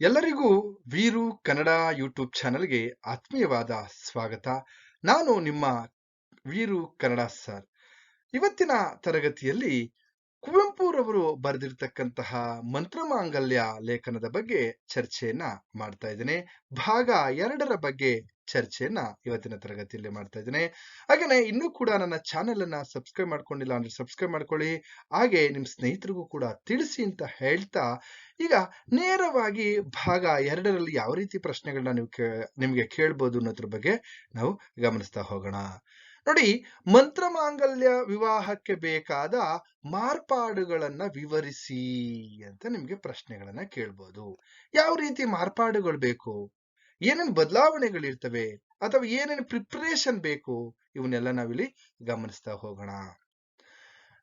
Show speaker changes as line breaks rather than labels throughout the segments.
ಎಲ್ಲರಿಗೂ ವೀರು ಕನ್ನಡ ಯೂಟ್ಯೂಬ್ ಚಾನೆಲ್ಗೆ ಆತ್ಮೀಯವಾದ ಸ್ವಾಗತ. ನಾನು ನಿಮ್ಮ ವೀರು ಕನ್ನಡ ಸರ್. ಇವತ್ತಿನ ತರಗತಿಯಲ್ಲಿ ಕುವೆಂಪುರವರು ಬರೆದಿರ್ತಕ್ಕಂತಹ ಮಂತ್ರಮಾಂಗಲ್ಯ ಲೇಖನದ ಬಗ್ಗೆ ಚರ್ಚೆಯನ್ನ ಮಾಡ್ತಾ ಇದ್ದೇನೆ. ಭಾಗ ಎರಡರ ಬಗ್ಗೆ ಚರ್ಚೆಯನ್ನ ಇವತ್ತಿನ ತರಗತಿಯಲ್ಲಿ ಮಾಡ್ತಾ ಇದ್ದೇನೆ. ಹಾಗೇನೆ ಇನ್ನೂ ಕೂಡ ನನ್ನ ಚಾನೆಲ್ ಅನ್ನ ಸಬ್ಸ್ಕ್ರೈಬ್ ಮಾಡ್ಕೊಂಡಿಲ್ಲ ಅಂದ್ರೆ ಸಬ್ಸ್ಕ್ರೈಬ್ ಮಾಡ್ಕೊಳ್ಳಿ. ಹಾಗೆ ನಿಮ್ ಸ್ನೇಹಿತರಿಗೂ ಕೂಡ ತಿಳಿಸಿ ಅಂತ ಹೇಳ್ತಾ, ಈಗ ನೇರವಾಗಿ ಭಾಗ ಎರಡರಲ್ಲಿ ಯಾವ ರೀತಿ ಪ್ರಶ್ನೆಗಳನ್ನ ನೀವು ನಿಮ್ಗೆ ಕೇಳ್ಬೋದು ಅನ್ನೋದ್ರ ಬಗ್ಗೆ ನಾವು ಗಮನಿಸ್ತಾ ಹೋಗೋಣ. ನೋಡಿ, ಮಂತ್ರಮಾಂಗಲ್ಯ ವಿವಾಹಕ್ಕೆ ಬೇಕಾದ ಮಾರ್ಪಾಡುಗಳನ್ನ ವಿವರಿಸಿ ಅಂತ ನಿಮ್ಗೆ ಪ್ರಶ್ನೆಗಳನ್ನ ಕೇಳ್ಬೋದು. ಯಾವ ರೀತಿ ಮಾರ್ಪಾಡುಗಳು ಬೇಕು? ಏನೇನ್ ಬದಲಾವಣೆಗಳಿರ್ತವೆ? ಅಥವಾ ಏನೇನು ಪ್ರಿಪರೇಷನ್ ಬೇಕು? ಇವನ್ನೆಲ್ಲ ನಾವಿಲ್ಲಿ ಗಮನಿಸ್ತಾ ಹೋಗೋಣ.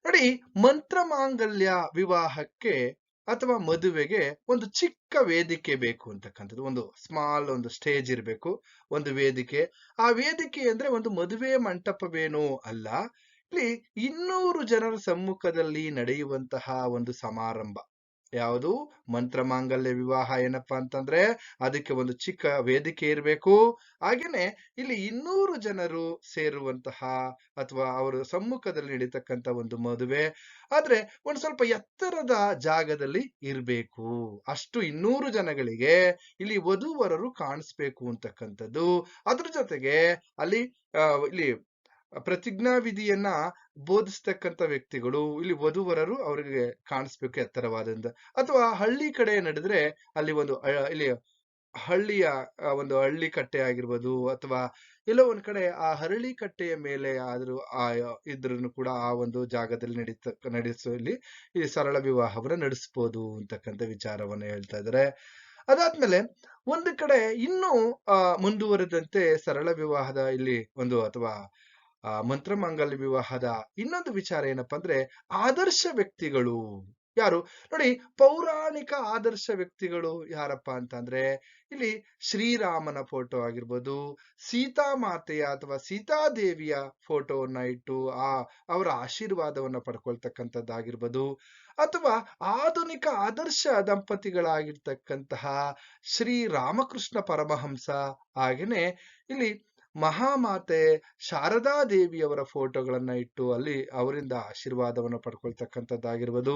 ನೋಡಿ, ಮಂತ್ರಮಾಂಗಲ್ಯ ವಿವಾಹಕ್ಕೆ ಅಥವಾ ಮದುವೆಗೆ ಒಂದು ಚಿಕ್ಕ ವೇದಿಕೆ ಬೇಕು ಅಂತಕ್ಕಂಥದ್ದು, ಒಂದು ಸ್ಮಾಲ್ ಒಂದು ಸ್ಟೇಜ್ ಇರಬೇಕು, ಒಂದು ವೇದಿಕೆ. ಆ ವೇದಿಕೆ ಅಂದ್ರೆ ಒಂದು ಮದುವೆ ಮಂಟಪವೇನೋ ಅಲ್ಲ. ಇಲ್ಲಿ ಇನ್ನೂರು ಜನರ ಸಮ್ಮುಖದಲ್ಲಿ ನಡೆಯುವಂತಹ ಒಂದು ಸಮಾರಂಭ. ಯಾವುದು? ಮಂತ್ರಮಾಂಗಲ್ಯ ವಿವಾಹ ಏನಪ್ಪಾ ಅಂತಂದ್ರೆ ಅದಕ್ಕೆ ಒಂದು ಚಿಕ್ಕ ವೇದಿಕೆ ಇರಬೇಕು. ಹಾಗೇನೆ ಇಲ್ಲಿ ಇನ್ನೂರು ಜನರು ಸೇರುವಂತಹ ಅಥವಾ ಅವರ ಸಮ್ಮುಖದಲ್ಲಿ ನಡೀತಕ್ಕಂತ ಒಂದು ಮದುವೆ. ಆದ್ರೆ ಒಂದು ಸ್ವಲ್ಪ ಎತ್ತರದ ಜಾಗದಲ್ಲಿ ಇರಬೇಕು. ಅಷ್ಟು ಇನ್ನೂರು ಜನಗಳಿಗೆ ಇಲ್ಲಿ ವಧುವರರು ಕಾಣಿಸ್ಬೇಕು ಅಂತಕ್ಕಂಥದ್ದು. ಅದ್ರ ಜೊತೆಗೆ ಅಲ್ಲಿ ಇಲ್ಲಿ ಪ್ರತಿಜ್ಞಾ ವಿಧಿಯನ್ನ ಬೋಧಿಸ್ತಕ್ಕಂಥ ವ್ಯಕ್ತಿಗಳು, ಇಲ್ಲಿ ವಧುವರರು ಅವರಿಗೆ ಕಾಣಿಸ್ಬೇಕು ಎತ್ತರವಾದಿಂದ ಅಥವಾ ಹಳ್ಳಿ ಕಡೆ ನಡೆದ್ರೆ ಅಲ್ಲಿ ಒಂದು ಇಲ್ಲಿ ಹಳ್ಳಿಯ ಒಂದು ಹಳ್ಳಿ ಕಟ್ಟೆ ಆಗಿರ್ಬೋದು, ಅಥವಾ ಎಲ್ಲೋ ಒಂದ್ ಕಡೆ ಆ ಹರಳಿ ಕಟ್ಟೆಯ ಮೇಲೆ ಆದ್ರೂ ಆ ಇದ್ರೂ ಕೂಡ ಆ ಒಂದು ಜಾಗದಲ್ಲಿ ನಡೀತ ನಡೆಸುವಲ್ಲಿ ಈ ಸರಳ ವಿವಾಹವನ್ನ ನಡೆಸ್ಬೋದು ಅಂತಕ್ಕಂಥ ವಿಚಾರವನ್ನ ಹೇಳ್ತಾ ಇದ್ದಾರೆ ಅದಾದ್ಮೇಲೆ ಒಂದು ಕಡೆ ಇನ್ನೂ ಮುಂದುವರೆದಂತೆ ಸರಳ ವಿವಾಹದ ಇಲ್ಲಿ ಒಂದು ಅಥವಾ ಆ ಮಂತ್ರಮಾಂಗಲ್ಯ ವಿವಾಹದ ಇನ್ನೊಂದು ವಿಚಾರ ಏನಪ್ಪಾ ಅಂದ್ರೆ ಆದರ್ಶ ವ್ಯಕ್ತಿಗಳು. ಯಾರು? ನೋಡಿ, ಪೌರಾಣಿಕ ಆದರ್ಶ ವ್ಯಕ್ತಿಗಳು ಯಾರಪ್ಪ ಅಂತಂದ್ರೆ ಇಲ್ಲಿ ಶ್ರೀರಾಮನ ಫೋಟೋ ಆಗಿರ್ಬೋದು, ಸೀತಾ ಮಾತೆಯ ಅಥವಾ ಸೀತಾದೇವಿಯ ಫೋಟೋವನ್ನ ಇಟ್ಟು ಆ ಅವರ ಆಶೀರ್ವಾದವನ್ನ ಪಡ್ಕೊಳ್ತಕ್ಕಂಥದ್ದಾಗಿರ್ಬೋದು. ಅಥವಾ ಆಧುನಿಕ ಆದರ್ಶ ದಂಪತಿಗಳಾಗಿರ್ತಕ್ಕಂತಹ ಶ್ರೀ ರಾಮಕೃಷ್ಣ ಪರಮಹಂಸ ಹಾಗೇನೆ ಇಲ್ಲಿ ಮಹಾಮಾತೆ ಶಾರದಾ ದೇವಿಯವರ ಫೋಟೋಗಳನ್ನ ಇಟ್ಟು ಅಲ್ಲಿ ಅವರಿಂದ ಆಶೀರ್ವಾದವನ್ನು ಪಡ್ಕೊಳ್ತಕ್ಕಂಥದ್ದಾಗಿರ್ಬೋದು,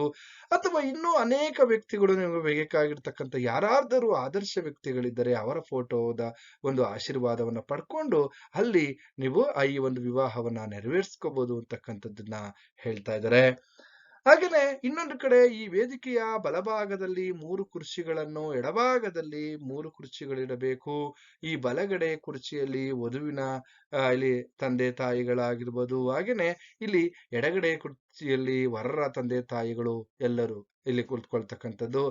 ಅಥವಾ ಇನ್ನೂ ಅನೇಕ ವ್ಯಕ್ತಿಗಳು ನಿಮಗೆ ಬೇಕಾಗಿರ್ತಕ್ಕಂಥ ಯಾರಾದರೂ ಆದರ್ಶ ವ್ಯಕ್ತಿಗಳಿದ್ದರೆ ಅವರ ಫೋಟೋದ ಒಂದು ಆಶೀರ್ವಾದವನ್ನು ಪಡ್ಕೊಂಡು ಅಲ್ಲಿ ನೀವು ಈ ಒಂದು ವಿವಾಹವನ್ನ ನೆರವೇರಿಸ್ಕೋಬಹುದು ಅಂತಕ್ಕಂಥದ್ದನ್ನ ಹೇಳ್ತಾ ಇದ್ದಾರೆ. ಹಾಗೇನೆ ಇನ್ನೊಂದು ಕಡೆ ಈ ವೇದಿಕೆಯ ಬಲಭಾಗದಲ್ಲಿ ಮೂರು ಕುರ್ಚಿಗಳನ್ನು, ಎಡಭಾಗದಲ್ಲಿ ಮೂರು ಕುರ್ಚಿಗಳಿರಬೇಕು ಈ ಬಲಗಡೆ ಕುರ್ಚಿಯಲ್ಲಿ ವಧುವಿನ ಇಲ್ಲಿ ತಂದೆ ತಾಯಿಗಳಾಗಿರ್ಬೋದು, ಹಾಗೇನೆ ಇಲ್ಲಿ ಎಡಗಡೆ ಕುರ್ಚಿಯಲ್ಲಿ ವರರ ತಂದೆ ತಾಯಿಗಳು ಎಲ್ಲರೂ ಇಲ್ಲಿ ಕುಳಿತುಕೊಳ್ತಕ್ಕಂಥದ್ದು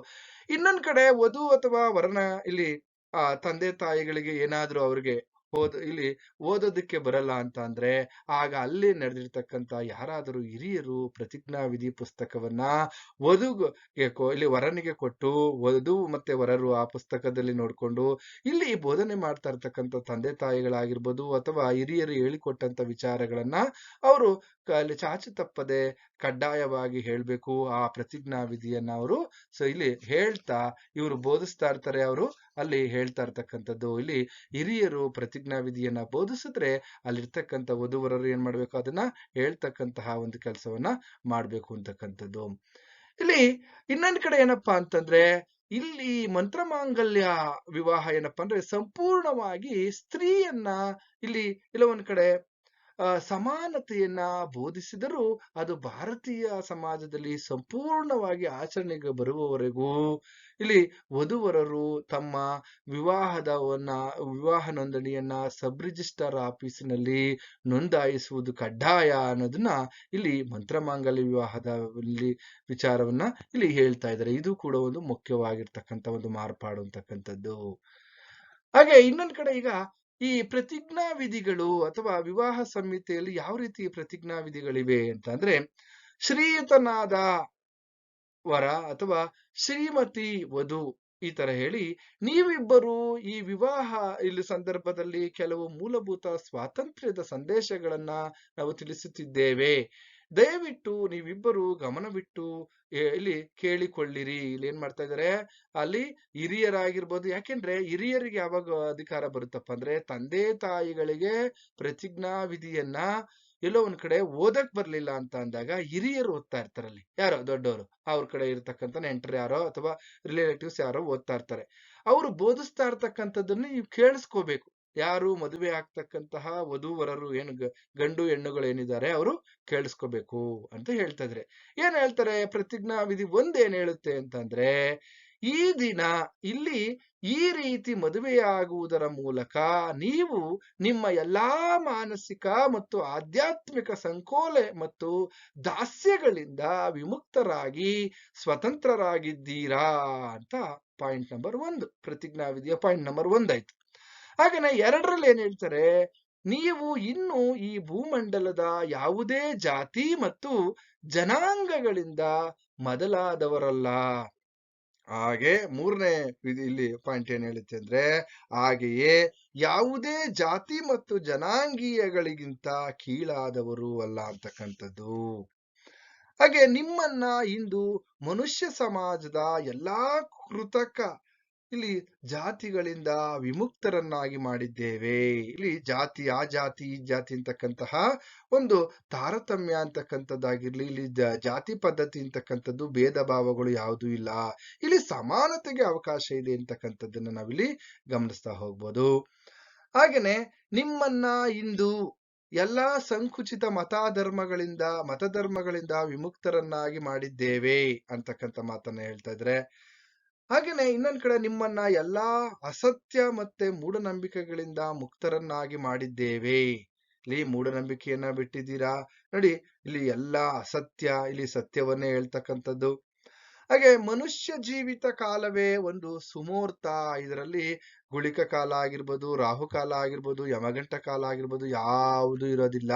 ಇನ್ನೊಂದು ಕಡೆ ವಧು ಅಥವಾ ವರನ ಇಲ್ಲಿ, ಆ, ತಂದೆ ತಾಯಿಗಳಿಗೆ ಏನಾದರೂ ಅವ್ರಿಗೆ ಓದ್, ಇಲ್ಲಿ ಓದೋದಕ್ಕೆ ಬರಲ್ಲ ಅಂತ ಅಂದ್ರೆ, ಆಗ ಅಲ್ಲಿ ನಡೆದಿರ್ತಕ್ಕಂತ ಯಾರಾದರೂ ಹಿರಿಯರು ಪ್ರತಿಜ್ಞಾ ವಿಧಿ ಪುಸ್ತಕವನ್ನ ವಧುಗೆ ಇಲ್ಲಿ ವರನಿಗೆ ಕೊಟ್ಟು, ವಧು ಮತ್ತೆ ವರರು ಆ ಪುಸ್ತಕದಲ್ಲಿ ನೋಡ್ಕೊಂಡು, ಇಲ್ಲಿ ಬೋಧನೆ ಮಾಡ್ತಾ ಇರ್ತಕ್ಕಂತ ತಂದೆ ತಾಯಿಗಳಾಗಿರ್ಬೋದು ಅಥವಾ ಹಿರಿಯರು ಹೇಳಿಕೊಟ್ಟಂತ ವಿಚಾರಗಳನ್ನ ಅವರು ಅಲ್ಲಿ ಚಾಚು ತಪ್ಪದೆ ಕಡ್ಡಾಯವಾಗಿ ಹೇಳ್ಬೇಕು, ಆ ಪ್ರತಿಜ್ಞಾ ವಿಧಿಯನ್ನ ಅವರು ಸೊ, ಇಲ್ಲಿ ಹೇಳ್ತಾ ಇವರು ಬೋಧಿಸ್ತಾ ಇರ್ತಾರೆ ಅವರು. ಅಲ್ಲಿ ಹೇಳ್ತಾ ಇರ್ತಕ್ಕಂಥದ್ದು. ಇಲ್ಲಿ ಹಿರಿಯರು ಪ್ರತಿಜ್ಞಾ ವಿಧಿಯನ್ನ ಬೋಧಿಸಿದ್ರೆ ಅಲ್ಲಿರ್ತಕ್ಕಂಥ ವಧುವರರು ಏನ್ ಮಾಡ್ಬೇಕು? ಅದನ್ನ ಹೇಳ್ತಕ್ಕಂತಹ ಒಂದು ಕೆಲಸವನ್ನ ಮಾಡ್ಬೇಕು ಅಂತಕ್ಕಂಥದ್ದು. ಇಲ್ಲಿ ಇನ್ನೊಂದ್ ಕಡೆ ಏನಪ್ಪಾ ಅಂತಂದ್ರೆ, ಇಲ್ಲಿ ಮಂತ್ರಮಾಂಗಲ್ಯ ವಿವಾಹ ಏನಪ್ಪಾ ಅಂದ್ರೆ ಸಂಪೂರ್ಣವಾಗಿ ಸ್ತ್ರೀಯನ್ನ ಇಲ್ಲಿ ಒಂದ್ ಕಡೆ ಸಮಾನತೆಯನ್ನ ಬೋಧಿಸಿದರೂ ಅದು ಭಾರತೀಯ ಸಮಾಜದಲ್ಲಿ ಸಂಪೂರ್ಣವಾಗಿ ಆಚರಣೆಗೆ ಬರುವವರೆಗೂ ಇಲ್ಲಿ ವಧುವರರು ತಮ್ಮ ವಿವಾಹದವನ್ನ, ವಿವಾಹ ನೋಂದಣಿಯನ್ನ ಸಬ್ ರಿಜಿಸ್ಟರ್ ಆಫೀಸಿನಲ್ಲಿ ನೋಂದಾಯಿಸುವುದು ಕಡ್ಡಾಯ ಅನ್ನೋದನ್ನ ಇಲ್ಲಿ ಮಂತ್ರಮಾಂಗಲ್ಯ ವಿವಾಹದ ವಿಚಾರವನ್ನ ಇಲ್ಲಿ ಹೇಳ್ತಾ ಇದ್ದಾರೆ. ಇದು ಕೂಡ ಒಂದು ಮುಖ್ಯವಾಗಿರ್ತಕ್ಕಂಥ ಒಂದು ಮಾರ್ಪಾಡು ಅಂತಕ್ಕಂಥದ್ದು. ಹಾಗೆ ಇನ್ನೊಂದ್ ಕಡೆ ಈಗ ಈ ಪ್ರತಿಜ್ಞಾ ವಿಧಿಗಳು ಅಥವಾ ವಿವಾಹ ಸಂಹಿತೆಯಲ್ಲಿ ಯಾವ ರೀತಿ ಪ್ರತಿಜ್ಞಾ ವಿಧಿಗಳಿವೆ ಅಂತಂದ್ರೆ, ಶ್ರೀಯುತನಾದ ವರ ಅಥವಾ ಶ್ರೀಮತಿ ವಧು ಈ ತರ ಹೇಳಿ, ನೀವಿಬ್ಬರು ಈ ವಿವಾಹ ಇಲ್ಲಿ ಸಂದರ್ಭದಲ್ಲಿ ಕೆಲವು ಮೂಲಭೂತ ಸ್ವಾತಂತ್ರ್ಯದ ಸಂದೇಶಗಳನ್ನ ನಾವು ತಿಳಿಸುತ್ತಿದ್ದೇವೆ. ದಯವಿಟ್ಟು ನೀವಿಬ್ಬರು ಗಮನವಿಟ್ಟು ಇಲ್ಲಿ ಕೇಳಿಕೊಳ್ಳಿರಿ. ಇಲ್ಲಿ ಏನ್ ಮಾಡ್ತಾ ಇದಾರೆ, ಅಲ್ಲಿ ಹಿರಿಯರಾಗಿರ್ಬೋದು, ಯಾಕೆಂದ್ರೆ ಹಿರಿಯರಿಗೆ ಯಾವಾಗ ಅಧಿಕಾರ ಬರುತ್ತಪ್ಪ ಅಂದ್ರೆ, ತಂದೆ ತಾಯಿಗಳಿಗೆ ಪ್ರತಿಜ್ಞಾ ವಿಧಿಯನ್ನ ಎಲ್ಲೋ ಒಂದ್ ಕಡೆ ಓದಕ್ ಬರ್ಲಿಲ್ಲ ಅಂತ ಅಂದಾಗ ಹಿರಿಯರು ಓದ್ತಾ ಇರ್ತಾರಲ್ಲಿ ಯಾರೋ ದೊಡ್ಡವರು ಅವ್ರ ಕಡೆ ಇರ್ತಕ್ಕಂಥ ನೆಂಟರು ಯಾರೋ ಅಥವಾ ರಿಲೇಟಿವ್ಸ್ ಯಾರೋ ಓದ್ತಾ ಇರ್ತಾರೆ. ಅವರು ಬೋಧಿಸ್ತಾ ಇರ್ತಕ್ಕಂಥದ್ದನ್ನ ನೀವು ಕೇಳಿಸ್ಕೋಬೇಕು. ಯಾರು ಮದುವೆ ಆಗ್ತಕ್ಕಂತಹ ವಧುವರರು ಏನು ಗಂಡು ಹೆಣ್ಣುಗಳು ಏನಿದ್ದಾರೆ ಅವರು ಕೇಳಿಸ್ಕೋಬೇಕು ಅಂತ ಹೇಳ್ತಾ ಇದ್ರೆ ಏನ್ ಹೇಳ್ತಾರೆ? ಪ್ರತಿಜ್ಞಾ ವಿಧಿ ಒಂದೇನ್ ಹೇಳುತ್ತೆ ಅಂತಂದ್ರೆ, ಈ ದಿನ ಇಲ್ಲಿ ಈ ರೀತಿ ಮದುವೆಯಾಗುವುದರ ಮೂಲಕ ನೀವು ನಿಮ್ಮ ಎಲ್ಲಾ ಮಾನಸಿಕ ಮತ್ತು ಆಧ್ಯಾತ್ಮಿಕ ಸಂಕೋಲೆ ಮತ್ತು ದಾಸ್ಯಗಳಿಂದ ವಿಮುಕ್ತರಾಗಿ ಸ್ವತಂತ್ರರಾಗಿದ್ದೀರಾ ಅಂತ ಪಾಯಿಂಟ್ ನಂಬರ್ ಒಂದು. ಪ್ರತಿಜ್ಞಾವಿಧಿಯ ಪಾಯಿಂಟ್ ನಂಬರ್ ಒಂದಾಯ್ತು. ಹಾಗೇನೆ ಎರಡರಲ್ಲಿ ಏನ್ ಹೇಳ್ತಾರೆ, ನೀವು ಇನ್ನು ಈ ಭೂಮಂಡಲದ ಯಾವುದೇ ಜಾತಿ ಮತ್ತು ಜನಾಂಗಗಳಿಂದ ಮೊದಲಾದವರಲ್ಲ. ಹಾಗೆ ಮೂರನೇ ಇಲ್ಲಿ ಪಾಯಿಂಟ್ ಏನ್ ಹೇಳುತ್ತೆ ಅಂದ್ರೆ, ಹಾಗೆಯೇ ಯಾವುದೇ ಜಾತಿ ಮತ್ತು ಜನಾಂಗೀಯಗಳಿಗಿಂತ ಕೀಳಾದವರು ಅಲ್ಲ ಅಂತಕ್ಕಂಥದ್ದು. ಹಾಗೆ ನಿಮ್ಮನ್ನ ಇಂದು ಮನುಷ್ಯ ಸಮಾಜದ ಎಲ್ಲಾ ಕೃತಕ ಇಲ್ಲಿ ಜಾತಿಗಳಿಂದ ವಿಮುಕ್ತರನ್ನಾಗಿ ಮಾಡಿದ್ದೇವೆ. ಇಲ್ಲಿ ಜಾತಿ, ಆ ಜಾತಿ, ಈ ಜಾತಿ ಅಂತಕ್ಕಂತಹ ಒಂದು ತಾರತಮ್ಯ ಅಂತಕ್ಕಂಥದ್ದಾಗಿರ್ಲಿ, ಇಲ್ಲಿ ಜಾತಿ ಪದ್ಧತಿ ಅಂತಕ್ಕಂಥದ್ದು ಭೇದ ಭಾವಗಳು ಯಾವುದೂ ಇಲ್ಲ. ಇಲ್ಲಿ ಸಮಾನತೆಗೆ ಅವಕಾಶ ಇದೆ ಅಂತಕ್ಕಂಥದ್ದನ್ನ ನಾವಿಲ್ಲಿ ಗಮನಿಸ್ತಾ ಹೋಗ್ಬೋದು. ಹಾಗೇನೆ ನಿಮ್ಮನ್ನ ಇಂದು ಎಲ್ಲ ಸಂಕುಚಿತ ಮತಾಧರ್ಮಗಳಿಂದ, ಮತಧರ್ಮಗಳಿಂದ ವಿಮುಕ್ತರನ್ನಾಗಿ ಮಾಡಿದ್ದೇವೆ ಅಂತಕ್ಕಂಥ ಮಾತನ್ನ ಹೇಳ್ತಾ ಇದ್ರೆ ಹಾಗೇನೆ ಇನ್ನೊಂದ್ ಕಡೆ ನಿಮ್ಮನ್ನ ಎಲ್ಲಾ ಅಸತ್ಯ ಮತ್ತೆ ಮೂಢನಂಬಿಕೆಗಳಿಂದ ಮುಕ್ತರನ್ನಾಗಿ ಮಾಡಿದ್ದೇವೆ. ಇಲ್ಲಿ ಮೂಢನಂಬಿಕೆಯನ್ನ ಬಿಟ್ಟಿದ್ದೀರಾ? ನೋಡಿ, ಇಲ್ಲಿ ಎಲ್ಲಾ ಅಸತ್ಯ, ಇಲ್ಲಿ ಸತ್ಯವನ್ನೇ ಹೇಳ್ತಕ್ಕಂಥದ್ದು. ಹಾಗೆ ಮನುಷ್ಯ ಜೀವಿತ ಕಾಲವೇ ಒಂದು ಸುಮೂರ್ತ. ಇದರಲ್ಲಿ ಗುಳಿಕ ಕಾಲ ಆಗಿರ್ಬೋದು ರಾಹುಕಾಲ ಆಗಿರ್ಬೋದು, ಯಮಗಂಟ ಕಾಲ ಆಗಿರ್ಬೋದು ಯಾವುದು ಇರೋದಿಲ್ಲ.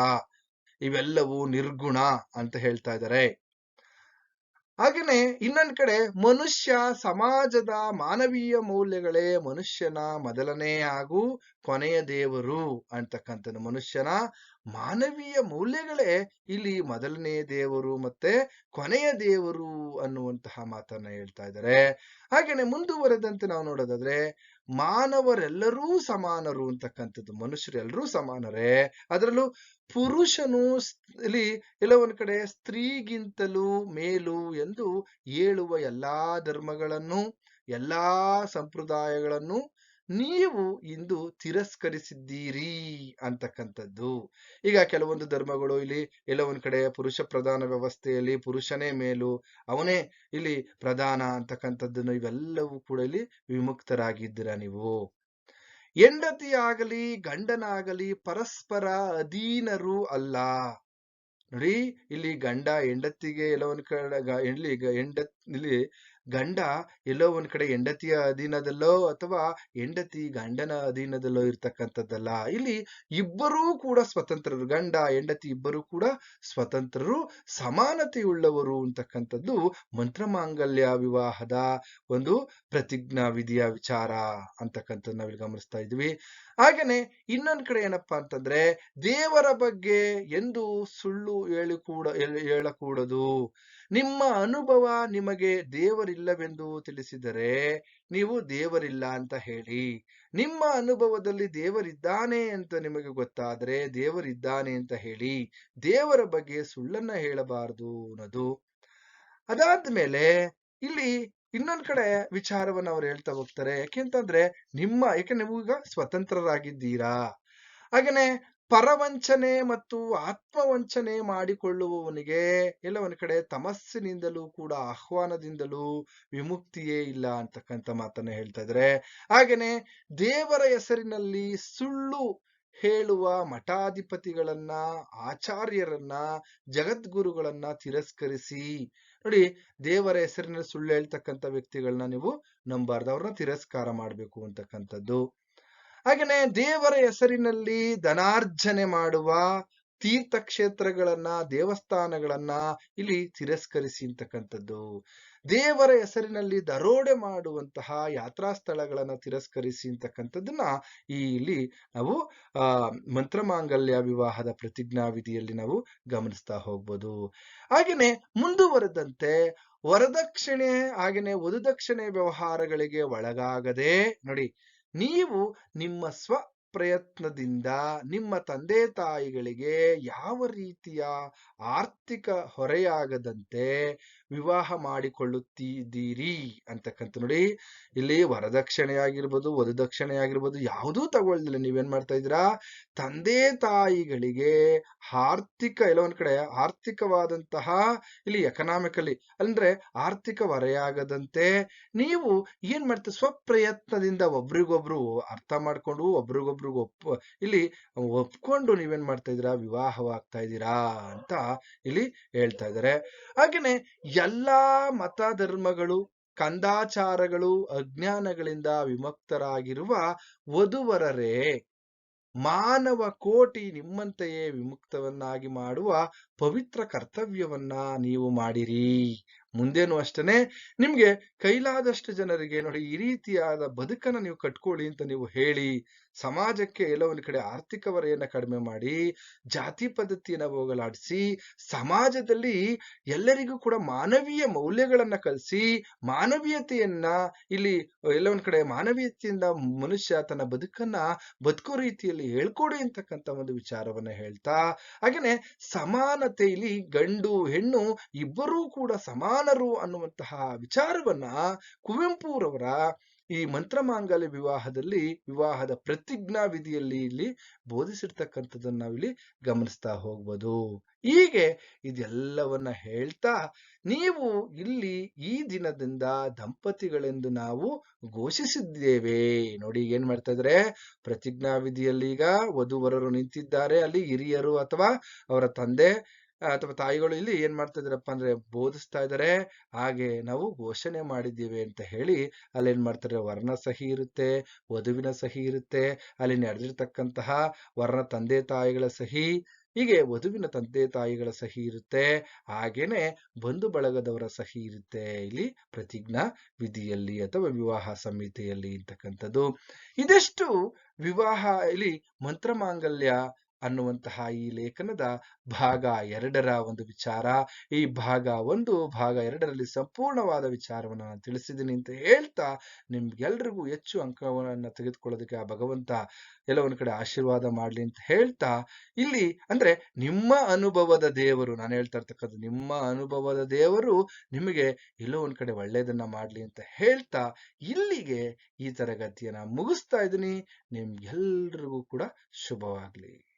ಇವೆಲ್ಲವೂ ನಿರ್ಗುಣ ಅಂತ ಹೇಳ್ತಾ ಇದ್ದಾರೆ. ಹಾಗೇನೆ ಇನ್ನೊಂದ್ ಕಡೆ ಮನುಷ್ಯ ಸಮಾಜದ ಮಾನವೀಯ ಮೌಲ್ಯಗಳೇ ಮನುಷ್ಯನ ಮೊದಲನೇ ಹಾಗೂ ಕೊನೆಯ ದೇವರು ಅಂತಕ್ಕಂಥ ಮನುಷ್ಯನ ಮಾನವೀಯ ಮೌಲ್ಯಗಳೇ ಇಲ್ಲಿ ಮೊದಲನೇ ದೇವರು ಮತ್ತೆ ಕೊನೆಯ ದೇವರು ಅನ್ನುವಂತಹ ಮಾತನ್ನ ಹೇಳ್ತಾ ಇದ್ದಾರೆ. ಹಾಗೇನೆ ಮುಂದುವರೆದಂತೆ ನಾವು ನೋಡೋದಾದ್ರೆ ಮಾನವರೆಲ್ಲರೂ ಸಮಾನರು ಅಂತಕ್ಕಂಥದ್ದು. ಮನುಷ್ಯರೆಲ್ಲರೂ ಸಮಾನರೇ. ಅದರಲ್ಲೂ ಪುರುಷನು ಇಲ್ಲಿ ಎಲ್ಲ ಒಂದ್ ಕಡೆ ಸ್ತ್ರೀಗಿಂತಲೂ ಮೇಲು ಎಂದು ಹೇಳುವ ಎಲ್ಲಾ ಧರ್ಮಗಳನ್ನು, ಎಲ್ಲಾ ಸಂಪ್ರದಾಯಗಳನ್ನು ನೀವು ಇಂದು ತಿರಸ್ಕರಿಸಿದ್ದೀರಿ ಅಂತಕ್ಕಂಥದ್ದು. ಈಗ ಕೆಲವೊಂದು ಧರ್ಮಗಳು ಇಲ್ಲಿ ಎಲ್ಲ ಒಂದ್ ಕಡೆ ಪುರುಷ ಪ್ರಧಾನ ವ್ಯವಸ್ಥೆಯಲ್ಲಿ ಪುರುಷನೇ ಮೇಲು, ಅವನೇ ಇಲ್ಲಿ ಪ್ರಧಾನ ಅಂತಕ್ಕಂಥದ್ದನ್ನು ಇವೆಲ್ಲವೂ ಕೂಡ ಇಲ್ಲಿ ವಿಮುಕ್ತರಾಗಿದ್ದೀರಾ ನೀವು? ಹೆಂಡತಿಯಾಗಲಿ, ಗಂಡನಾಗಲಿ ಪರಸ್ಪರ ಅಧೀನರು ಅಲ್ಲ. ನೋಡಿ, ಇಲ್ಲಿ ಗಂಡ ಹೆಂಡತಿಗೆ ಒಂದ್ ಕಡೆ ಇಲ್ಲಿ ಹೆಂಡ ಇಲ್ಲಿ ಗಂಡ ಎಲ್ಲೋ ಒಂದ್ ಕಡೆ ಹೆಂಡತಿಯ ಅಧೀನದಲ್ಲೋ ಅಥವಾ ಹೆಂಡತಿ ಗಂಡನ ಅಧೀನದಲ್ಲೋ ಇರ್ತಕ್ಕಂಥದ್ದಲ್ಲ. ಇಲ್ಲಿ ಇಬ್ಬರೂ ಕೂಡ ಸ್ವತಂತ್ರರು. ಗಂಡ, ಹೆಂಡತಿ ಇಬ್ಬರೂ ಕೂಡ ಸ್ವತಂತ್ರರು. ಸಮಾನತೆಯುಳ್ಳವರು ಅಂತಕ್ಕಂಥದ್ದು ಮಂತ್ರಮಾಂಗಲ್ಯ ವಿವಾಹದ ಒಂದು ಪ್ರತಿಜ್ಞಾ ವಿಧಿಯ ವಿಚಾರ ಅಂತಕ್ಕಂಥದ್ದು ನಾವಿಲ್ಲಿ ಗಮನಿಸ್ತಾ ಇದ್ವಿ. ಹಾಗೇನೆ ಇನ್ನೊಂದ್ ಕಡೆ ಏನಪ್ಪಾ ಅಂತಂದ್ರೆ ದೇವರ ಬಗ್ಗೆ ಎಂದು ಸುಳ್ಳು ಹೇಳಿಕೂಡ ಹೇಳ- ಹೇಳಕೂಡದು. ನಿಮ್ಮ ಅನುಭವ ನಿಮಗೆ ದೇವರಿಲ್ಲವೆಂದು ತಿಳಿಸಿದರೆ ನೀವು ದೇವರಿಲ್ಲ ಅಂತ ಹೇಳಿ. ನಿಮ್ಮ ಅನುಭವದಲ್ಲಿ ದೇವರಿದ್ದಾನೆ ಅಂತ ನಿಮಗೆ ಗೊತ್ತಾದರೆ ದೇವರಿದ್ದಾನೆ ಅಂತ ಹೇಳಿ. ದೇವರ ಬಗ್ಗೆ ಸುಳ್ಳನ್ನ ಹೇಳಬಾರದು ಅನ್ನೋದು. ಅದಾದ್ಮೇಲೆ ಇಲ್ಲಿ ಇನ್ನೊಂದ್ ಕಡೆ ವಿಚಾರವನ್ನ ಅವ್ರು ಹೇಳ್ತಾ ಹೋಗ್ತಾರೆ. ಯಾಕೆಂತಂದ್ರೆ ನಿಮ್ಮ, ಯಾಕೆ ನೀವು ಈಗ ಸ್ವತಂತ್ರರಾಗಿದ್ದೀರಾ? ಹಾಗೇನೆ ಪರವಂಚನೆ ಮತ್ತು ಆತ್ಮವಂಚನೆ ಮಾಡಿಕೊಳ್ಳುವವನಿಗೆ ಎಲ್ಲ ಒಂದ್ ಕಡೆ ತಮಸ್ಸಿನಿಂದಲೂ ಕೂಡ ಆಹ್ವಾನದಿಂದಲೂ ವಿಮುಕ್ತಿಯೇ ಇಲ್ಲ ಅಂತಕ್ಕಂಥ ಮಾತನ್ನ ಹೇಳ್ತಾ ಇದ್ರೆ. ಹಾಗೇನೆ ದೇವರ ಹೆಸರಿನಲ್ಲಿ ಸುಳ್ಳು ಹೇಳುವ ಮಠಾಧಿಪತಿಗಳನ್ನ, ಆಚಾರ್ಯರನ್ನ, ಜಗದ್ಗುರುಗಳನ್ನ ತಿರಸ್ಕರಿಸಿ, ನೋಡಿ ದೇವರ ಹೆಸರಿನಲ್ಲಿ ಸುಳ್ಳು ಹೇಳ್ತಕ್ಕಂಥ ವ್ಯಕ್ತಿಗಳನ್ನ ನೀವು ನಂಬಾರ್ದು, ಅವ್ರನ್ನ ತಿರಸ್ಕಾರ ಮಾಡ್ಬೇಕು ಅಂತಕ್ಕಂಥದ್ದು. ಹಾಗೇನೆ ದೇವರ ಹೆಸರಿನಲ್ಲಿ ಧನಾರ್ಜನೆ ಮಾಡುವ ತೀರ್ಥಕ್ಷೇತ್ರಗಳನ್ನ, ದೇವಸ್ಥಾನಗಳನ್ನ ಇಲ್ಲಿ ತಿರಸ್ಕರಿಸಿ ಅಂತಕ್ಕಂಥದ್ದು. ದೇವರ ಹೆಸರಿನಲ್ಲಿ ದರೋಡೆ ಮಾಡುವಂತಹ ಯಾತ್ರಾ ಸ್ಥಳಗಳನ್ನ ತಿರಸ್ಕರಿಸಿ ಅಂತಕ್ಕಂಥದ್ದನ್ನ ಈ ಇಲ್ಲಿ ನಾವು, ಆ, ಮಂತ್ರಮಾಂಗಲ್ಯ ವಿವಾಹದ ಪ್ರತಿಜ್ಞಾ ವಿಧಿಯಲ್ಲಿ ನಾವು ಗಮನಿಸ್ತಾ ಹೋಗ್ಬೋದು. ಹಾಗೆಯೇ ಮುಂದುವರೆದಂತೆ ವರದಕ್ಷಿಣೆ ಹಾಗೆಯೇ ವಧುದಕ್ಷಿಣೆ ವ್ಯವಹಾರಗಳಿಗೆ ಒಳಗಾಗದೆ ನೋಡಿ ನೀವು ನಿಮ್ಮ ಸ್ವ ಪ್ರಯತ್ನದಿಂದ ನಿಮ್ಮ ತಂದೆ ತಾಯಿಗಳಿಗೆ ಯಾವ ರೀತಿಯ ಆರ್ಥಿಕ ಹೊರೆಯಾಗದಂತೆ ವಿವಾಹ ಮಾಡಿಕೊಳ್ಳುತ್ತಿದ್ದೀರಿ ಅಂತಕ್ಕಂಥ ನೋಡಿ, ಇಲ್ಲಿ ವರದಕ್ಷಿಣೆ ಆಗಿರ್ಬೋದು ವಧುದಕ್ಷಿಣೆ ಆಗಿರ್ಬೋದು ಯಾವುದೂ ತಗೊಳ್ದಿಲ್ಲ. ನೀವೇನ್ ಮಾಡ್ತಾ ಇದ್ದೀರಾ? ತಂದೆ ತಾಯಿಗಳಿಗೆ ಆರ್ಥಿಕ, ಎಲ್ಲ ಒಂದ್ ಕಡೆ ಆರ್ಥಿಕವಾದಂತಹ ಇಲ್ಲಿ ಎಕನಾಮಿಕಲಿ ಅಂದ್ರೆ ಆರ್ಥಿಕ ಹೊರೆಯಾಗದಂತೆ ನೀವು ಏನ್ ಮಾಡ್ತೀವಿ ಸ್ವಪ್ರಯತ್ನದಿಂದ ಒಬ್ರಿಗೊಬ್ರು ಅರ್ಥ ಮಾಡ್ಕೊಂಡು, ಒಬ್ರಿಗೊಬ್ರಿಗೆ ಒಪ್ಪ, ಇಲ್ಲಿ ಒಪ್ಕೊಂಡು ನೀವೇನ್ ಮಾಡ್ತಾ ಇದ್ದೀರಾ? ವಿವಾಹವಾಗ್ತಾ ಇದ್ದೀರಾ ಅಂತ ಇಲ್ಲಿ ಹೇಳ್ತಾ ಇದ್ದಾರೆ. ಹಾಗೇನೆ ಎಲ್ಲಾ ಮತ ಧರ್ಮಗಳು ಕಂದಾಚಾರಗಳು ಅಜ್ಞಾನಗಳಿಂದ ವಿಮುಕ್ತರಾಗಿರುವ ವಧುವರರೇ ಮಾನವ ಕೋಟಿ ನಿಮ್ಮಂತೆಯೇ ವಿಮುಕ್ತವನ್ನಾಗಿ ಮಾಡುವ ಪವಿತ್ರ ಕರ್ತವ್ಯವನ್ನ ನೀವು ಮಾಡಿರಿ. ಮುಂದೇನು ಅಷ್ಟೇನೆ, ನಿಮ್ಗೆ ಕೈಲಾದಷ್ಟು ಜನರಿಗೆ ನೋಡಿ ಈ ರೀತಿಯಾದ ಬದುಕನ್ನ ನೀವು ಕಟ್ಕೊಳ್ಳಿ ಅಂತ ನೀವು ಹೇಳಿ, ಸಮಾಜಕ್ಕೆ ಎಲ್ಲೋ ಒಂದ್ ಕಡೆ ಆರ್ಥಿಕ ಹೊರೆಯನ್ನ ಕಡಿಮೆ ಮಾಡಿ, ಜಾತಿ ಪದ್ಧತಿಯನ್ನ ಹೋಗಲಾಡಿಸಿ, ಸಮಾಜದಲ್ಲಿ ಎಲ್ಲರಿಗೂ ಕೂಡ ಮಾನವೀಯ ಮೌಲ್ಯಗಳನ್ನ ಕಲಿಸಿ, ಮಾನವೀಯತೆಯನ್ನ ಇಲ್ಲಿ ಎಲ್ಲ ಕಡೆ ಮಾನವೀಯತೆಯಿಂದ ಮನುಷ್ಯ ತನ್ನ ಬದುಕನ್ನ ಬದುಕೋ ರೀತಿಯಲ್ಲಿ ಹೇಳ್ಕೊಡಿ ಅಂತಕ್ಕಂಥ ಒಂದು ವಿಚಾರವನ್ನ ಹೇಳ್ತಾ, ಹಾಗೇನೆ ಸಮಾನತೆ ಇಲ್ಲಿ ಗಂಡು ಹೆಣ್ಣು ಇಬ್ಬರೂ ಕೂಡ ಸಮಾನರು ಅನ್ನುವಂತಹ ವಿಚಾರವನ್ನ ಕುವೆಂಪುರವರ ಈ ಮಂತ್ರಮಾಂಗಲ್ಯ ವಿವಾಹದಲ್ಲಿ, ವಿವಾಹದ ಪ್ರತಿಜ್ಞಾ ವಿಧಿಯಲ್ಲಿ ಇಲ್ಲಿ ಬೋಧಿಸಿರ್ತಕ್ಕಂಥದ್ದನ್ನ ನಾವಿಲ್ಲಿ ಗಮನಿಸ್ತಾ ಹೋಗ್ಬೋದು. ಹೀಗೆ ಇದೆಲ್ಲವನ್ನ ಹೇಳ್ತಾ ನೀವು ಇಲ್ಲಿ ಈ ದಿನದಿಂದ ದಂಪತಿಗಳೆಂದು ನಾವು ಘೋಷಿಸಿದ್ದೇವೆ. ನೋಡಿ ಏನ್ ಮಾಡ್ತಾ ಇದ್ರೆ? ಪ್ರತಿಜ್ಞಾ ವಿಧಿಯಲ್ಲಿ ಈಗ ವಧುವರರು ನಿಂತಿದ್ದಾರೆ. ಅಲ್ಲಿ ಹಿರಿಯರು ಅಥವಾ ಅವರ ತಂದೆ ಅಥವಾ ತಾಯಿಗಳು ಇಲ್ಲಿ ಏನ್ ಮಾಡ್ತಾ ಇದಾರಪ್ಪ ಅಂದ್ರೆ ಬೋಧಿಸ್ತಾ ಇದ್ದಾರೆ. ಹಾಗೆ ನಾವು ಘೋಷಣೆ ಮಾಡಿದ್ದೀವಿ ಅಂತ ಹೇಳಿ ಅಲ್ಲಿ ಏನ್ ಮಾಡ್ತಾರೆ, ವರ್ಣ ಸಹಿ ಇರುತ್ತೆ, ವಧುವಿನ ಸಹಿ ಇರುತ್ತೆ, ಅಲ್ಲಿ ನಡೆದಿರ್ತಕ್ಕಂತಹ ವರ್ಣ ತಂದೆ ತಾಯಿಗಳ ಸಹಿ, ಹೀಗೆ ವಧುವಿನ ತಂದೆ ತಾಯಿಗಳ ಸಹಿ ಇರುತ್ತೆ. ಹಾಗೇನೆ ಬಂಧು ಬಳಗದವರ ಸಹಿ ಇರುತ್ತೆ ಇಲ್ಲಿ ಪ್ರತಿಜ್ಞಾ ವಿಧಿಯಲ್ಲಿ ಅಥವಾ ವಿವಾಹ ಸಂಹಿತೆಯಲ್ಲಿ ಇರ್ತಕ್ಕಂಥದ್ದು. ಇದೆಷ್ಟು ವಿವಾಹ, ಇಲ್ಲಿ ಮಂತ್ರಮಾಂಗಲ್ಯ ಅನ್ನುವಂತಹ ಈ ಲೇಖನದ ಭಾಗ ಎರಡರ ಒಂದು ವಿಚಾರ. ಈ ಭಾಗ ಒಂದು, ಭಾಗ ಎರಡರಲ್ಲಿ ಸಂಪೂರ್ಣವಾದ ವಿಚಾರವನ್ನು ನಾನು ತಿಳಿಸಿದ್ದೀನಿ ಅಂತ ಹೇಳ್ತಾ ನಿಮ್ಗೆಲ್ರಿಗೂ ಹೆಚ್ಚು ಅಂಕವನ್ನ ತೆಗೆದುಕೊಳ್ಳೋದಕ್ಕೆ ಆ ಭಗವಂತ ಎಲ್ಲ ಕಡೆ ಆಶೀರ್ವಾದ ಮಾಡಲಿ ಅಂತ ಹೇಳ್ತಾ ಇಲ್ಲಿ ಅಂದ್ರೆ ನಿಮ್ಮ ಅನುಭವದ ದೇವರು, ನಾನು ಹೇಳ್ತಾ ಇರ್ತಕ್ಕಂಥ ನಿಮ್ಮ ಅನುಭವದ ದೇವರು ನಿಮಗೆ ಎಲ್ಲೋ ಒಂದ್ ಕಡೆ ಒಳ್ಳೇದನ್ನ ಮಾಡ್ಲಿ ಅಂತ ಹೇಳ್ತಾ ಇಲ್ಲಿಗೆ ಈ ತರಗತಿಯನ್ನ ಮುಗಿಸ್ತಾ ಇದ್ದೀನಿ. ನಿಮ್ಗೆಲ್ರಿಗೂ ಕೂಡ ಶುಭವಾಗ್ಲಿ.